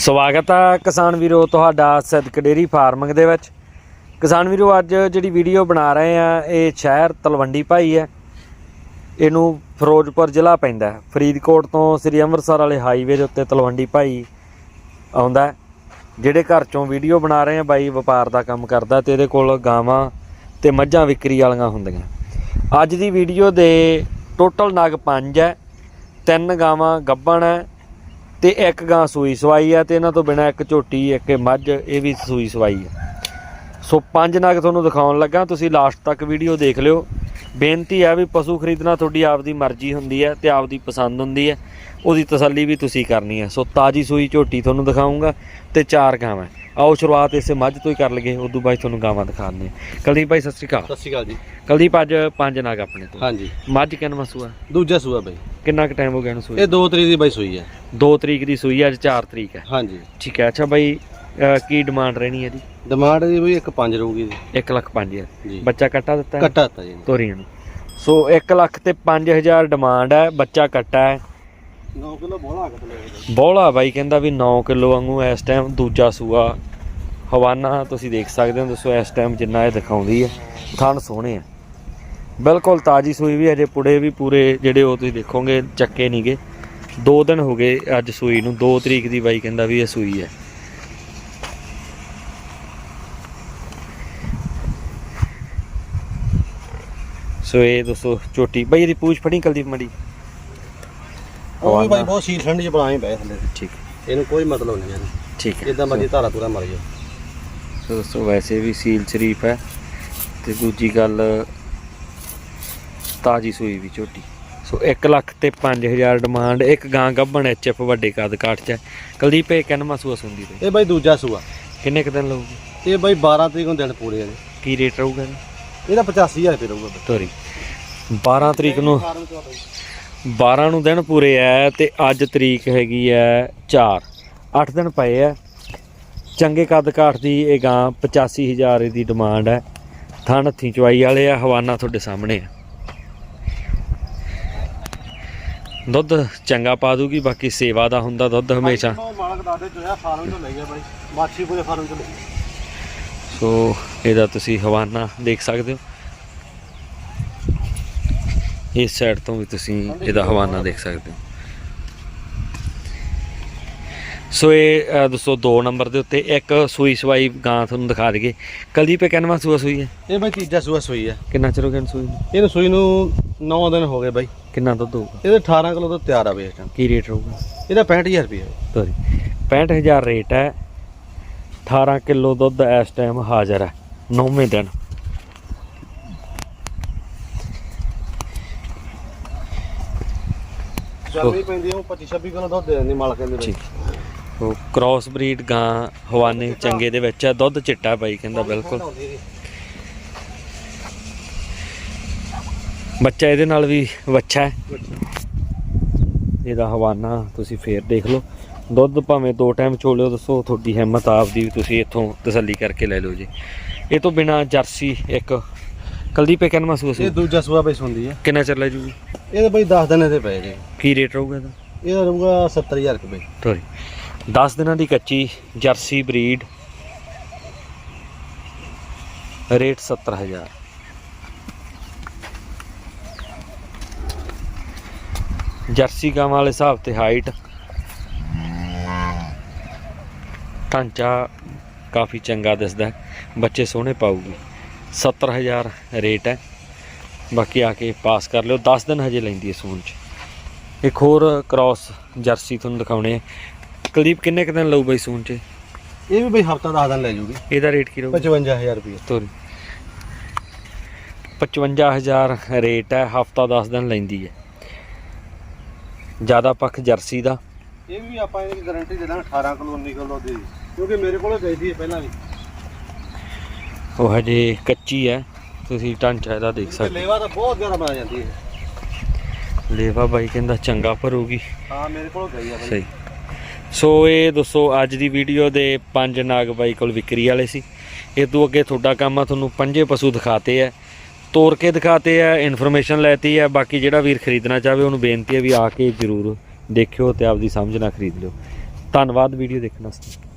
ਸਵਾਗਤ ਹੈ ਕਿਸਾਨ ਵੀਰੋ ਤੁਹਾਡਾ ਸਿੱਧਕ ਡੇਰੀ ਫਾਰਮਿੰਗ ਦੇ ਵਿੱਚ। ਕਿਸਾਨ ਵੀਰੋ, ਅੱਜ ਜਿਹੜੀ ਵੀਡੀਓ ਬਣਾ ਰਹੇ ਆ, ਇਹ ਸ਼ਹਿਰ ਤਲਵੰਡੀ ਭਾਈ ਹੈ। ਇਹਨੂੰ ਫਿਰੋਜ਼ਪੁਰ ਜ਼ਿਲ੍ਹਾ ਪੈਂਦਾ ਫਰੀਦਕੋਟ ਤੋਂ ਸ੍ਰੀ ਅੰਮ੍ਰਿਤਸਰ ਵਾਲੇ ਹਾਈਵੇ ਦੇ ਉੱਤੇ ਤਲਵੰਡੀ ਭਾਈ ਆਉਂਦਾ ਜਿਹੜੇ ਘਰ ਚੋਂ ਵੀਡੀਓ ਬਣਾ ਰਹੇ ਆ, ਬਾਈ ਵਪਾਰ ਦਾ ਕੰਮ ਕਰਦਾ ਤੇ ਇਹਦੇ ਕੋਲ ਗਾਵਾਂ ਤੇ ਮੱਝਾਂ ਵਿਕਰੀ ਵਾਲੀਆਂ ਹੁੰਦੀਆਂ। ਅੱਜ ਦੀ ਵੀਡੀਓ ਦੇ ਟੋਟਲ ਨਗ 5 ਹੈ, ਤਿੰਨ ਗਾਵਾਂ ਗੱਬਣ ਹੈ ਤੇ ਇੱਕ ਗਾਂ ਸੂਈ ਸਵਾਈ ਆ ਤੇ ਇਹਨਾਂ ਤੋਂ ਬਿਨਾ ਇੱਕ ਝੋਟੀ, ਇੱਕ ਮੱਝ, ਇਹ ਵੀ ਸੂਈ ਸਵਾਈ ਆ। ਸੋ ਪੰਜ ਨਗ ਤੁਹਾਨੂੰ ਦਿਖਾਉਣ ਲੱਗਾ, ਤੁਸੀਂ ਲਾਸਟ ਤੱਕ ਵੀਡੀਓ ਦੇਖ ਲਿਓ। ਬੇਨਤੀ ਹੈ ਵੀ ਪਸ਼ੂ ਖਰੀਦਣਾ ਤੁਹਾਡੀ ਆਪਦੀ ਮਰਜ਼ੀ ਹੁੰਦੀ ਹੈ ਤੇ ਆਪਦੀ ਪਸੰਦ ਹੁੰਦੀ ਹੈ ਉਹਦੀ ਤਸੱਲੀ ਵੀ ਤੁਸੀਂ ਕਰਨੀ ਹੈ ਸੋ ਤਾਜੀ ਸੂਈ ਝੋਟੀ ਤੁਹਾਨੂੰ ਦਿਖਾਉਂਗਾ ਤੇ ਚਾਰ ਗਾਵਾਂ। ਆਓ ਸ਼ੁਰੂਆਤ ਇਸੇ ਮੱਝ ਤੋਂ ਹੀ ਕਰ ਲਈਏ ਉਦੋਂ ਬਾਅਦ ਤੁਹਾਨੂੰ ਗਾਵਾਂ ਦਿਖਾਉਂਦੇ ਹਾਂ। ਕੁਲਦੀਪ ਭਾਈ ਸਤਿ ਸ਼੍ਰੀ ਅਕਾਲ। ਸਤਿ ਸ਼੍ਰੀ ਅਕਾਲ ਜੀ। ਕੁਲਦੀਪ ਅੱਜ ਪੰਜ ਨਗ ਆਪਣੇ ਤੋਂ। ਹਾਂਜੀ। ਮੱਝ ਕਿੰਨਾ ਸੂਆ? ਦੂਜਾ ਸੂਆ ਬਈ। ਕਿੰਨਾ ਕੁ ਟਾਈਮ ਹੋ ਗਿਆ ਇਹਨੂੰ ਸੂਈ ਇਹ 2 ਤਰੀਕ ਦੀ ਬਈ ਸੂਈ ਹੈ। 2 ਤਰੀਕ ਦੀ ਸੂਈ ਹੈ, ਅੱਜ 4 ਤਰੀਕ ਹੈ। ਹਾਂਜੀ। ਠੀਕ ਹੈ ਅੱਛਾ ਬਾਈ ਅਹ ਕੀ ਡਿਮਾਂਡ ਰਹਿਣੀ ਹੈ ਜੀ ਡਿਮਾਂਡ ਦੀ ਬਈ ਇੱਕ 5 ਰਹੂਗੀ ਜੀ 1 ਲੱਖ 5000 ਜੀ। ਬੱਚਾ ਕੱਟਾ ਦਿੱਤਾ ਹੈ ਕੱਟਾ ਤਾ ਜੀ ਤੋਰੀਆਂ ਨੂੰ। ਸੋ 1 ਲੱਖ ਤੇ 5000 ਡਿਮਾਂਡ ਹੈ ਬੱਚਾ ਕੱਟਾ ਹੈ। 9 ਕਿਲੋ ਬੋਲਾ ਕੱਟ ਬੋਲਾ ਬਾਈ ਕਹਿੰਦਾ ਵੀ 9 ਕਿਲੋ ਵਾਂਗੂ ਇਸ ਟਾਈਮ ਦੂਜਾ ਸੂਆ। ਹਵਾਨਾ, ਤੁਸੀਂ ਦੇਖ ਸਕਦੇ ਹੋ, ਦੱਸੋ ਇਸ ਟਾਈਮ ਜਿੰਨਾ ਇਹ ਦਿਖਾਉਂਦੀ ਹੈ। ਥਣ ਸੋਹਣੇ ਆ। ਬਿਲਕੁਲ ਤਾਜੀ ਸੂਈ ਵੀ ਅਜੇ ਪੁੜੇ ਵੀ ਪੂਰੇ ਜਿਹੜੇ ਉਹ ਤੁਸੀਂ ਦੇਖੋਗੇ, ਚੱਕੇ ਨਹੀਂਗੇ ਦੋ ਦਿਨ ਹੋ ਗਏ ਅੱਜ ਸੂਈ ਨੂੰ 2 ਤਰੀਕ ਦੀ ਬਾਈ ਕਹਿੰਦਾ ਵੀ ਇਹ ਸੂਈ ਹੈ। ਸੋ ਇਹ ਦੋਸਤੋ ਝੋਟੀ ਬਾਈ ਇਹਦੀ ਪੂਛ ਫੜੀ ਕਲਦੀਪ ਮੜੀ ਉਹ ਵੀ ਬਾਈ ਬਹੁਤ ਸੀਲ ਠੰਡੀ ਚ ਬਣਾਏ ਪਏ ਥੱਲੇ। ਠੀਕ ਇਹਨੂੰ ਕੋਈ ਮਤਲਬ ਨਹੀਂ ਇਹਨੂੰ ਠੀਕ ਹੈ ਜਿੱਦਾਂ ਮਰਜ਼ੀ ਧਾਰਾ ਤੁਰਾ ਮਰ ਜਾ ਸੋ ਦੋਸਤੋ ਵੈਸੇ ਵੀ ਸੀਲ ਸ਼ਰੀਫ ਹੈ ਤੇ ਦੂਜੀ ਗੱਲ ਤਾਜੀ ਸੂਈ ਵੀ ਝੋਟੀ। ਸੋ 1 ਲੱਖ ਤੇ 5000 ਡਿਮਾਂਡ ਇੱਕ ਗਾਂ ਗੱਭਣ ਐਚਐਫ ਵੱਡੇ ਕੱਦ ਕਾਠ ਚ। ਕੁਲਦੀਪ ਇਹ ਕਿੰਨਾ ਮਸੂਸ ਹੁੰਦੀ ਤੇ? ਇਹ ਬਾਈ ਦੂਜਾ ਸੂਆ। ਕਿੰਨੇ ਕੁ ਦਿਨ ਲਊਗੀ? ਇਹ ਬਾਈ 12 ਤਰੀਕ ਨੂੰ ਦਿਨ ਪੂਰੇ ਆ ਜੀ। ਕੀ ਰੇਟ ਰਹੂਗਾ ਇਹਦਾ? ਇਹਦਾ 85000 ਰੁਪਏ ਰਹੂਗਾ ਤੋਰੀ 12 ਤਰੀਕ ਨੂੰ 12 ਨੂੰ ਦਿਨ ਪੂਰੇ ਐ ਤੇ ਅੱਜ ਤਰੀਕ ਹੈਗੀ ਐ 4 8 ਦਿਨ ਪਏ ਐ। ਚੰਗੇ ਕੱਦ ਕਾਠ ਦੀ ਇਹ ਗਾਂ 85000 ਦੀ ਡਿਮਾਂਡ ਐ। ਥਣ ਹੱਥੀਂ ਚਵਾਈ ਵਾਲੇ ਆ ਹਵਾਨਾ ਤੁਹਾਡੇ ਸਾਹਮਣੇ ਆ। ਦੁੱਧ ਚੰਗਾ ਪਾ ਦੂਗੀ ਬਾਕੀ ਸੇਵਾ ਦਾ ਹੁੰਦਾ ਦੁੱਧ ਹਮੇਸ਼ਾ। ਮਾਲਕ ਦੱਸਦੇ ਜੋਇਆ ਫਾਰਮ ਤੋਂ ਲੈ ਗਿਆ ਬਾਈ ਮਾਛੀ ਪੂਰੇ ਫਾਰਮ ਤੋਂ ਲੈ ਸੋ ਇਹਦਾ ਤੁਸੀਂ ਹਵਾਨਾ ਦੇਖ ਸਕਦੇ ਹੋ। ਇਸ ਸਾਈਡ ਤੋਂ ਵੀ ਤੁਸੀਂ ਇਹਦਾ ਹਵਾਨਾ ਦੇਖ ਸਕਦੇ ਹੋ। ਸੋ ਇਹ ਅ, ਦੱਸੋ 2 ਨੰਬਰ ਦੇ ਉੱਤੇ ਇੱਕ ਸੂਈ ਸਵਾਈ ਗਾਂ ਤੁਹਾਨੂੰ ਦਿਖਾ ਦਈਏ। ਕਲਦੀ ਪੇ ਕਿੰਨਵਾਂ ਸੂਆ ਸੂਈ ਹੈ? ਇਹ ਬਾਈ ਤੀਜਾ ਸੂਆ ਸੂਈ ਹੈ। ਕਿੰਨਾ ਚਿਰ ਹੋ ਗਿਆ ਸੂਈ ਨੂੰ? ਇਹਨੂੰ ਸੂਈ ਨੂੰ 9 ਦਿਨ ਹੋ ਗਏ ਬਾਈ। ਕਿੰਨਾ ਦੁੱਧ ਹੋਊਗਾ? ਇਹਦੇ 18 ਕਿਲੋ ਤੋਂ ਤਿਆਰ ਆ ਬਈ ਇਸ ਟਾਈਮ ਕੀ ਰੇਟ ਰਹੂਗਾ? ਇਹਦਾ 65000 ਰੁਪਏ। ਸੋਰੀ 65000 ਰੇਟ ਹੈ। 18 ਕਿਲੋ ਦੁੱਧ ਇਸ ਟਾਈਮ ਹਾਜ਼ਰ ਹੈ। 9ਵੇਂ ਦਿਨ। ਗਰਮੀ ਪੈਂਦੀ ਉਹ 25 26 ਕਿਲੋ ਦੁੱਧ ਦੇ ਦਿੰਦੀ ਮਾਲਕ ਕਹਿੰਦੇ ਬਾਈ। ਠੀਕ। ਉਹ ਕ੍ਰਾਸ ਬਰੀਡ ਗਾਂ ਹਵਾਨੇ ਚੰਗੇ ਦੇ ਵਿੱਚ ਹੈ ਦੁੱਧ ਚਿੱਟਾ ਬਾਈ ਕਹਿੰਦਾ ਬਿਲਕੁਲ। ਬੱਚਾ ਇਹਦੇ ਨਾਲ ਵੀ ਵੱਛਾ ਹੈ। ਇਹਦਾ ਹਵਾਨਾ ਤੁਸੀਂ ਫੇਰ ਦੇਖ ਲਓ। ਦੁੱਧ ਭਾਵੇਂ ਦੋ ਟਾਈਮ ਚੋਲਿਓ ਦੱਸੋ ਤੁਹਾਡੀ ਹਿੰਮਤ ਆਪਦੀ ਵੀ ਤੁਸੀਂ ਇੱਥੋਂ ਤਸੱਲੀ ਕਰਕੇ ਲੈ ਲਓ ਜੀ। ਇਹ ਤੋਂ ਬਿਨਾ ਜਰਸੀ ਇੱਕ ਕੁਲਦੀਪ ਕਿੰਨਾ ਮਹਿਸੂਸ ਇਹ ਦੂਜਾ ਸੂਆ ਬਈ ਸੁਣਦੀ ਹੈ ਕਿੰਨਾ ਚਿਰ ਲੈ ਜੂਗੀ? ਇਹਦੇ ਬਈ 10 ਦਿਨ ਇਹਦੇ ਪਏ ਨੇ ਕੀ ਰੇਟ ਰਹੂਗਾ ਇਹਦਾ? ਇਹਦਾ ਰਹੂਗਾ 70000 ਰੁਪਏ। ਸੋਰੀ 10 ਦਿਨਾਂ ਦੀ ਕੱਚੀ ਜਰਸੀ ਬਰੀਡ। ਰੇਟ 70000 ਜਰਸੀ ਗਾਂ ਵਾਲੇ ਹਿਸਾਬ ਤੇ ਹਾਈਟ ਢਾਂਚਾ ਕਾਫੀ ਚੰਗਾ ਦਿਸਦਾ। ਬੱਚੇ ਸੋਹਣੇ ਪਾਊਗੀ। 70000 ਰੇਟ ਹੈ। ਬਾਕੀ ਆ ਕੇ ਪਾਸ ਕਰ ਲਿਓ। 10 ਦਿਨ ਹਜੇ ਲੈਂਦੀ ਹੈ ਸੂਣ ਚ। ਇੱਕ ਹੋਰ ਕ੍ਰਾਸ ਜਰਸੀ ਤੁਹਾਨੂੰ ਦਿਖਾਉਣੇ ਆ। ਕੁਲਦੀਪ ਕਿੰਨੇ ਕੁ ਦਿਨ ਲਊ ਬਈ ਸੂਣ ਚ? ਇਹ ਵੀ ਬਈ ਹਫਤਾ 10 ਦਿਨ ਲੈ ਜੂਗੀ। ਇਹਦਾ ਰੇਟ ਕੀ ਰਹੂ 55000 ਰੁਪਏ। ਤੋਰੀ 55000 ਰੇਟ ਹੈ ਹਫਤਾ 10 ਦਿਨ ਲੈਂਦੀ ਹੈ। ਜ਼ਿਆਦਾ ਪੱਖ ਜਰਸੀ ਦਾ। ਇਹ ਵੀ ਆਪਾਂ ਇਹਦੀ ਗਾਰੰਟੀ ਦੇ ਦਾਂਗੇ 18 ਕਿਲੋ 19 ਕਿਲੋ ਦੀ ਕਿਉਂਕਿ ਮੇਰੇ ਕੋਲ ਗਈ ਸੀ ਪਹਿਲਾਂ ਵੀ। ਉਹ ਹਜੇ ਕੱਚੀ ਹੈ। ਤੁਸੀਂ ਢਾਂਚਾ ਇਹਦਾ ਦੇਖ ਸਕਦੇ ਲੇਵਾ ਤਾਂ ਬਹੁਤ ਜ਼ਿਆਦਾ ਬਣਾ ਜਾਂਦੀ ਹੈ। ਲੇਵਾ ਬਾਈ ਕਹਿੰਦਾ ਚੰਗਾ ਭਰੂਗੀ। ਹਾਂ ਮੇਰੇ ਕੋਲ ਗਈ ਆ ਬਈ। ਸਹੀ। ਸੋ ਇਹ ਦੋਸਤੋ ਅੱਜ ਦੀ ਵੀਡੀਓ ਦੇ ਪੰਜ ਨਾਗ ਬਾਈ ਕੋਲ ਵਿਕਰੀ ਵਾਲੇ ਸੀ। ਇਹ ਤੋਂ ਅੱਗੇ ਤੁਹਾਡਾ ਕੰਮ ਆ ਤੁਹਾਨੂੰ ਪੰਜੇ ਪਸ਼ੂ ਦਿਖਾਤੇ ਆ। ਤੋੜ ਕੇ ਦਿਖਾਤੇ ਆ ਇਨਫੋਰਮੇਸ਼ਨ ਲੈਤੀ ਆ। ਬਾਕੀ ਜਿਹੜਾ ਵੀਰ ਖਰੀਦਣਾ ਚਾਹਵੇ ਉਹਨੂੰ ਬੇਨਤੀ ਹੈ ਵੀ ਆ ਕੇ ਜ਼ਰੂਰ ਦੇਖਿਓ ਤੇ ਆਪਦੀ ਸਮਝ ਨਾਲ ਖਰੀਦ ਲਿਓ। ਧੰਨਵਾਦ ਵੀਡੀਓ ਦੇਖਣ ਵਾਸਤੇ।